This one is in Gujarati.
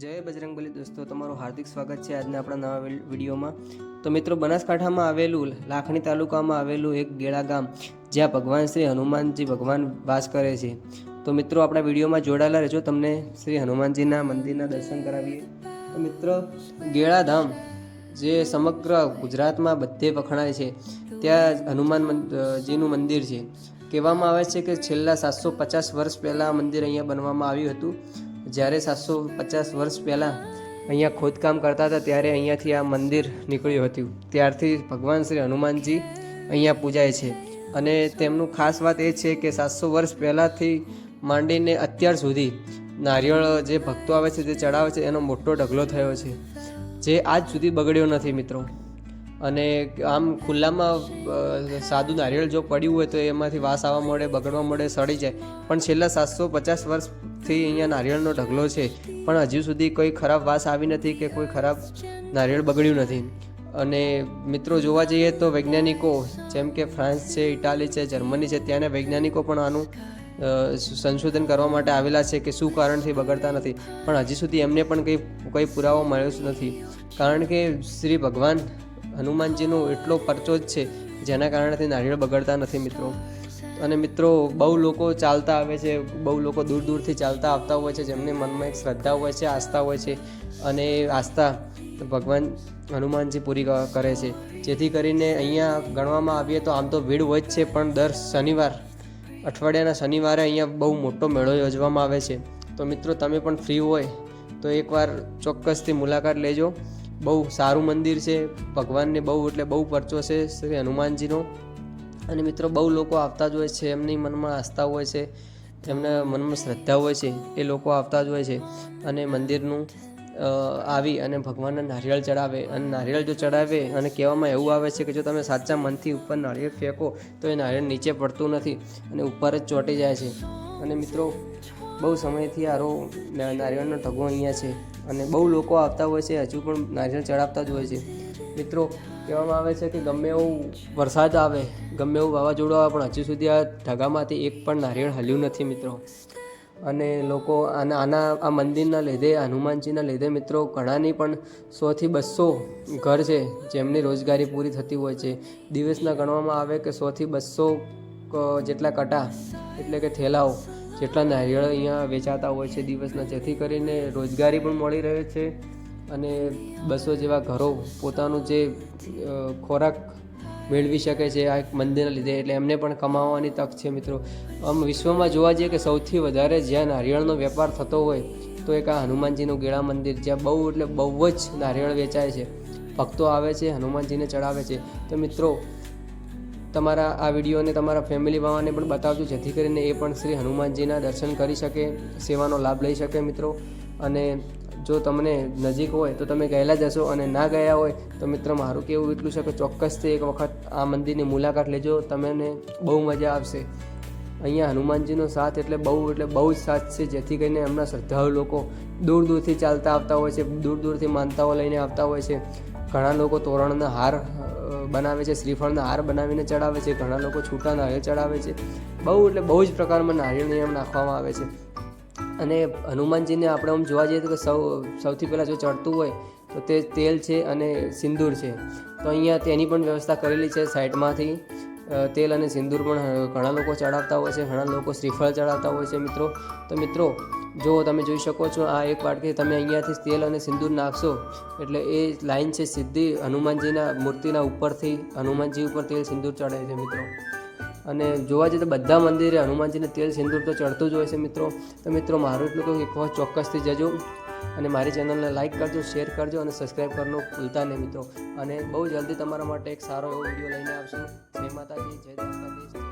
જય બજરંગબલી દોસ્તો, તમારું હાર્દિક સ્વાગત છે આજના આપણા નવા વિડીયોમાં. તો મિત્રો, બનાસકાંઠામાં આવેલું, લાખણી તાલુકામાં આવેલું એક ગેળા ગામ, જ્યાં ભગવાન શ્રી હનુમાનજી ભગવાન વાસ કરે છે. તો મિત્રો, આપણા વિડીયોમાં જોડાયેલા રહેજો. તમને શ્રી હનુમાનજીના મંદિરના દર્શન કરાવીએ. તો મિત્રો, ગેળા ધામ, જે સમગ્ર ગુજરાતમાં બધે વખણાય છે. ત્યાં હનુમાનજીનું મંદિર છે. કહેવામાં આવે છે કે છેલ્લા સાતસો પચાસ વર્ષ પહેલાં મંદિર અહીંયા બનવામાં આવ્યું હતું. જ્યારે સાતસો પચાસ વર્ષ પહેલાં અહીંયા ખોદકામ કરતા હતા, ત્યારે અહીંયાથી આ મંદિર નીકળ્યું હતું. ત્યારથી ભગવાન શ્રી હનુમાનજી અહીંયા પૂજાય છે. અને તેમનું ખાસ વાત એ છે કે સાતસો વર્ષ પહેલાંથી માંડીને અત્યાર સુધી નારિયેળ જે ભક્તો આવે છે, જે ચડાવે છે, એનો મોટો ઢગલો થયો છે. જે આજ સુધી બગડ્યો નથી, મિત્રો. અને આમ ખુલ્લામાં સાદું નારિયેળ જો પડ્યું હોય તો એમાંથી વાસ આવવા મળે, બગડવા મળે, સડી જાય. પણ છેલ્લા સાતસો પચાસ વર્ષથી અહીંયા નારિયેળનો ઢગલો છે. પણ હજુ સુધી કોઈ ખરાબ વાસ આવી નથી કે કોઈ ખરાબ નારિયેળ બગડ્યું નથી. અને મિત્રો, જોવા જઈએ તો વૈજ્ઞાનિકો, જેમ કે ફ્રાન્સ છે, ઇટાલી છે, જર્મની છે, ત્યાંના વૈજ્ઞાનિકો પણ આનું સંશોધન કરવા માટે આવેલા છે કે શું કારણથી બગડતા નથી. પણ હજી સુધી એમને પણ કંઈ કંઈ પુરાવો મળ્યો નથી. કારણ કે શ્રી ભગવાન હનુમાનજીનો એટલો પરચો જ છે, જેના કારણેથી નારિયેળ બગડતા નથી મિત્રો. અને મિત્રો, બહુ લોકો ચાલતા આવે છે, બહુ લોકો દૂર દૂરથી ચાલતા આવતા હોય છે, જેમની મનમાં એક શ્રદ્ધા હોય છે, આસ્થા હોય છે, અને એ આસ્થા ભગવાન હનુમાનજી પૂરી કરે છે. જેથી કરીને અહીંયા ગણવામાં આવીએ તો આમ તો ભીડ હોય જ છે, પણ દર શનિવાર, અઠવાડિયાના શનિવારે અહીંયા બહુ મોટો મેળો યોજવામાં આવે છે. તો મિત્રો, તમે પણ ફ્રી હોય, તો એકવાર ચોક્કસથી મુલાકાત લેજો. બહુ સારું મંદિર છે. ભગવાનને બહુ એટલે બહુ પરચો છે શ્રી હનુમાનજીનો. અને મિત્રો બહુ લોકો આવતા જ હોય છે, એમની મનમાં આસ્થા હોય છે, એમને મનમાં શ્રદ્ધા હોય છે, એ લોકો આવતા જ હોય છે. અને મંદિરનું આવી અને ભગવાનને નારિયેળ ચડાવે. અને નારિયેળ જો ચડાવે અને કહેવામાં એવું આવે છે કે જો તમે સાચા મનથી ઉપર નારિયેળ ફેંકો, તો એ નારિયેળ નીચે પડતું નથી અને ઉપર જ ચોંટી જાય છે. અને મિત્રો, બહુ સમયથી આરો નારિયેળનો ઢગો અહીંયા છે. અને બહુ લોકો આવતા હોય છે, હજુ પણ નારિયેળ ચડાવતા જ હોય છે. મિત્રો, કહેવામાં આવે છે કે ગમે એવું વરસાદ આવે, ગમે એવું વાવાઝોડું આવે, પણ હજુ સુધી આ ઢગામાંથી એક પણ નારિયેળ હલ્યું નથી, મિત્રો. અને લોકો આના આના, આ મંદિરના લીધે, હનુમાનજીના લીધે, મિત્રો, ઘણાની પણ સોથી બસો ઘર છે, જેમની રોજગારી પૂરી થતી હોય છે. દિવસના ગણવામાં આવે કે સોથી બસો જેટલા કટા, એટલે કે થેલાઓ. જેટલા નારિયેળ અહીંયા વેચાતા હોય છે દિવસના, જેથી કરીને રોજગારી પણ મળી રહે છે અને બસો જેવા ઘરો પોતાનું જે ખોરાક મેળવી શકે છે, આ એક મંદિરના લીધે, એટલે એમને પણ કમાવાની તક છે મિત્રો. આમ વિશ્વમાં જોવા જઈએ કે સૌથી વધારે જ્યાં નારિયેળનો વેપાર થતો હોય, તો એક આ હનુમાનજીનું ગેળા મંદિર, જ્યાં બહુ, એટલે બહુ જ નારિયેળ વેચાય છે. ભક્તો આવે છે, હનુમાનજીને ચડાવે છે. તો મિત્રો તમારા આ વિડીયોને તમારા ફેમિલી વાળાને પણ બતાવજો, જેથી કરીને એ પણ શ્રી હનુમાનજીના દર્શન કરી શકે, સેવાનો લાભ લઈ શકે મિત્રો. અને જો તમને નજીક હોય તો તમે ગયેલા જશો અને ના ગયા હોય તો મિત્ર મારું કેવું એટલું છે કે ચોક્કસથી એક વખત આ મંદિરની મુલાકાત લેજો, તમને બહુ મજા આવશે. અહીંયા હનુમાનજીનો સાથ એટલે બહુ એટલે બહુ જ સાથ છે, જેથી કરીને એમના શ્રદ્ધાળુ લોકો દૂર દૂરથી ચાલતા આવતા હોય છે, દૂર દૂરથી માનતાઓ લઈને આવતા હોય છે. ઘણા લોકો તોરણના હાર બનાવે છે, શ્રીફળના હાર બનાવીને ચડાવે છે, ઘણા લોકો છૂટા નારિયેળ ચડાવે છે. બહુ એટલે બહુ જ પ્રકારમાં નારિયેળ નિયમ નાખવામાં આવે છે. અને હનુમાનજીને આપણે આમ જોવા જઈએ તો કે સૌ, સૌથી પહેલાં જો ચડતું હોય, તો તે તેલ છે અને સિંદૂર છે. તો અહીંયા તેની પણ વ્યવસ્થા કરેલી છે સાઈડમાંથી. તેલ અને સિંદૂર પણ ઘણા લોકો ચડાવતા હોય છે, ઘણા લોકો શ્રીફળ ચડાવતા હોય છે, મિત્રો. તો મિત્રો, જો તમે જોઈ શકો છો, આ એક વાટકી તમે અહીંયાથી તેલ અને સિંદૂર નાખશો. એટલે એ લાઈન છે સીધી હનુમાનજીના મૂર્તિના ઉપરથી, હનુમાનજી ઉપર તેલ સિંદૂર ચડે છે, મિત્રો. અને જોવા જઈએ તો બધા મંદિરે હનુમાનજીને તેલ સિંદૂર તો ચડતું જ હોય છે, મિત્રો. તો મિત્રો, મારું એટલું કહું, એક વખત ચોક્કસથી જજો. અને મારી ચેનલને લાઇક કરજો, શેર કરજો અને સબસ્ક્રાઈબ કરવાનું ભૂલતા નહીં મિત્રો. અને બહુ જલ્દી તમારા માટે એક સારો એવો વીડિયો લઈને આવશું. જય માતાજી, જય દ્વારકાધીશ.